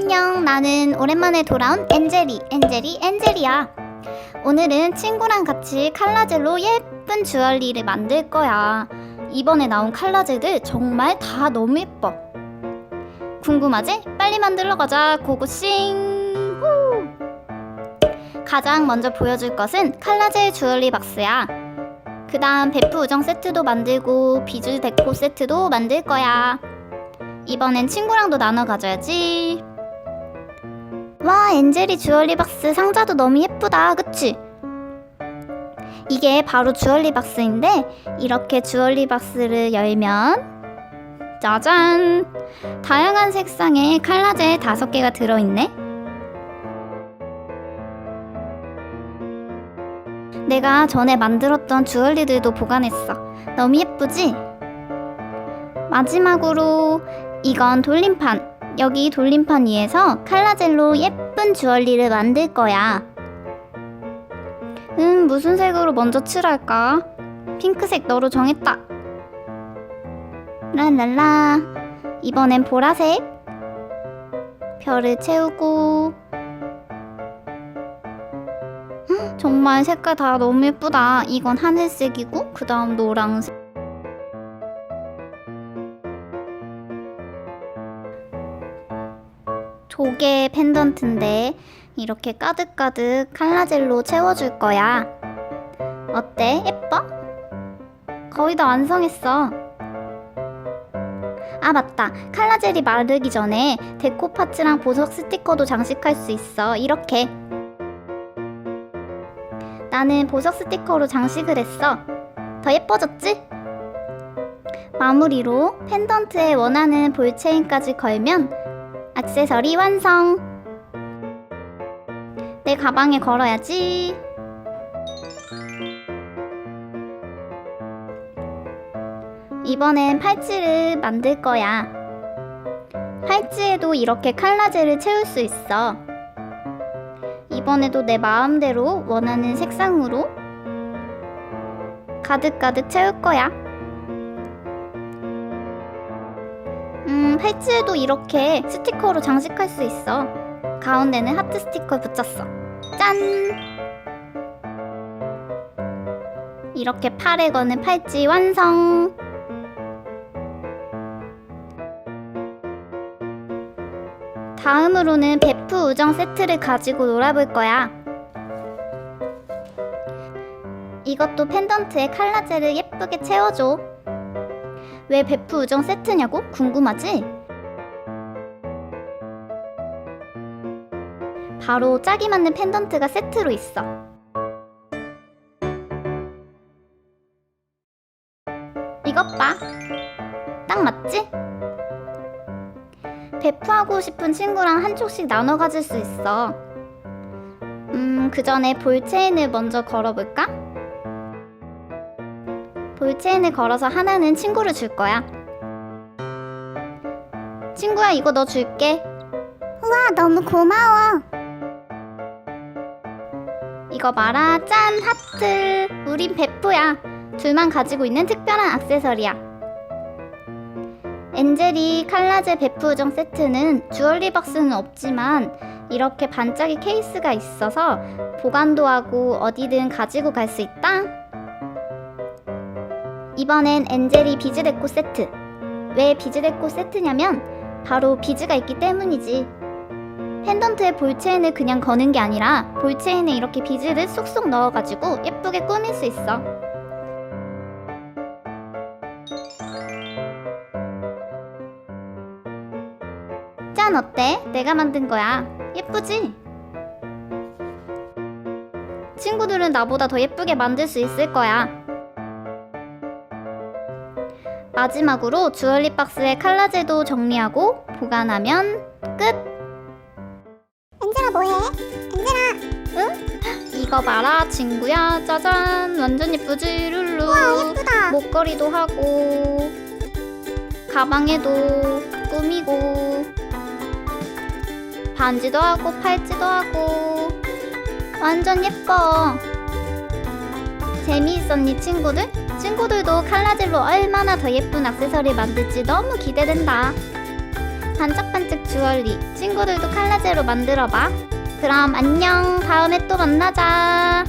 안녕, 나는 오랜만에 돌아온 엔젤이, 엔젤이, 엔젤이야. 오늘은 친구랑 같이 칼라젤로 예쁜 주얼리를 만들 거야. 이번에 나온 칼라젤들 정말 다 너무 예뻐. 궁금하지? 빨리 만들러 가자, 고고싱! 후! 가장 먼저 보여줄 것은 칼라젤 주얼리 박스야. 그 다음 베프 우정 세트도 만들고 비주 데코 세트도 만들 거야. 이번엔 친구랑도 나눠 가져야지. 와, 엔젤이 주얼리 박스 상자도 너무 예쁘다. 그치? 이게 바로 주얼리 박스인데 이렇게 주얼리 박스를 열면 짜잔! 다양한 색상의 칼라젤 다섯 개가 들어있네. 내가 전에 만들었던 주얼리들도 보관했어. 너무 예쁘지? 마지막으로 이건 돌림판. 여기 돌림판 위에서 칼라젤로 예쁜 주얼리를 만들 거야. 음, 무슨 색으로 먼저 칠할까? 핑크색 너로 정했다. 랄랄라. 이번엔 보라색. 별을 채우고. 헉, 정말 색깔 다 너무 예쁘다. 이건 하늘색이고, 그 다음 노랑색. 조개 펜던트인데 이렇게 가득가득 칼라젤로 채워줄 거야. 어때? 예뻐? 거의 다 완성했어. 아, 맞다. 칼라젤이 마르기 전에 데코 파츠랑 보석 스티커도 장식할 수 있어. 이렇게. 나는 보석 스티커로 장식을 했어. 더 예뻐졌지? 마무리로 펜던트에 원하는 볼체인까지 걸면 액세서리 완성! 내 가방에 걸어야지. 이번엔 팔찌를 만들 거야. 팔찌에도 이렇게 칼라젤을 채울 수 있어. 이번에도 내 마음대로 원하는 색상으로 가득가득 채울 거야. 팔찌에도 이렇게 스티커로 장식할 수 있어. 가운데는 하트 스티커 붙였어. 짠! 이렇게 팔에 거는 팔찌 완성! 다음으로는 베프 우정 세트를 가지고 놀아볼 거야. 이것도 펜던트에 칼라젤을 예쁘게 채워줘. 왜 베프 우정 세트냐고 궁금하지? 바로 짝이 맞는 펜던트가 세트로 있어. 이것 봐. 딱 맞지? 베프하고 싶은 친구랑 한쪽씩 나눠 가질 수 있어. 음, 그 전에 볼 체인을 먼저 걸어볼까? 볼체인을 걸어서 하나는 친구를 줄 거야. 친구야, 이거 너 줄게. 우와, 너무 고마워. 이거 봐라, 짠, 하트. 우린 베프야. 둘만 가지고 있는 특별한 액세서리야. 엔젤이 칼라제 베프 우정 세트는 주얼리 박스는 없지만 이렇게 반짝이 케이스가 있어서 보관도 하고 어디든 가지고 갈 수 있다. 이번엔 엔젤이 비즈 데코 세트. 왜 비즈 데코 세트냐면 바로 비즈가 있기 때문이지. 펜던트에 볼체인을 그냥 거는 게 아니라 볼체인에 이렇게 비즈를 쏙쏙 넣어가지고 예쁘게 꾸밀 수 있어. 짠 어때? 내가 만든 거야. 예쁘지? 친구들은 나보다 더 예쁘게 만들 수 있을 거야. 마지막으로 주얼리 박스에 칼라제도 정리하고 보관하면 끝! 엔젤아 뭐해? 엔젤아 응? 이거 봐라 친구야 짜잔 완전 예쁘지 룰루 와 예쁘다 목걸이도 하고 가방에도 꾸미고 반지도 하고 팔찌도 하고 완전 예뻐 재미있었니 친구들? 친구들도 칼라젤로 얼마나 더 예쁜 액세서리 만들지 너무 기대된다. 반짝반짝 주얼리 친구들도 칼라제로 만들어봐. 그럼 안녕 다음에 또 만나자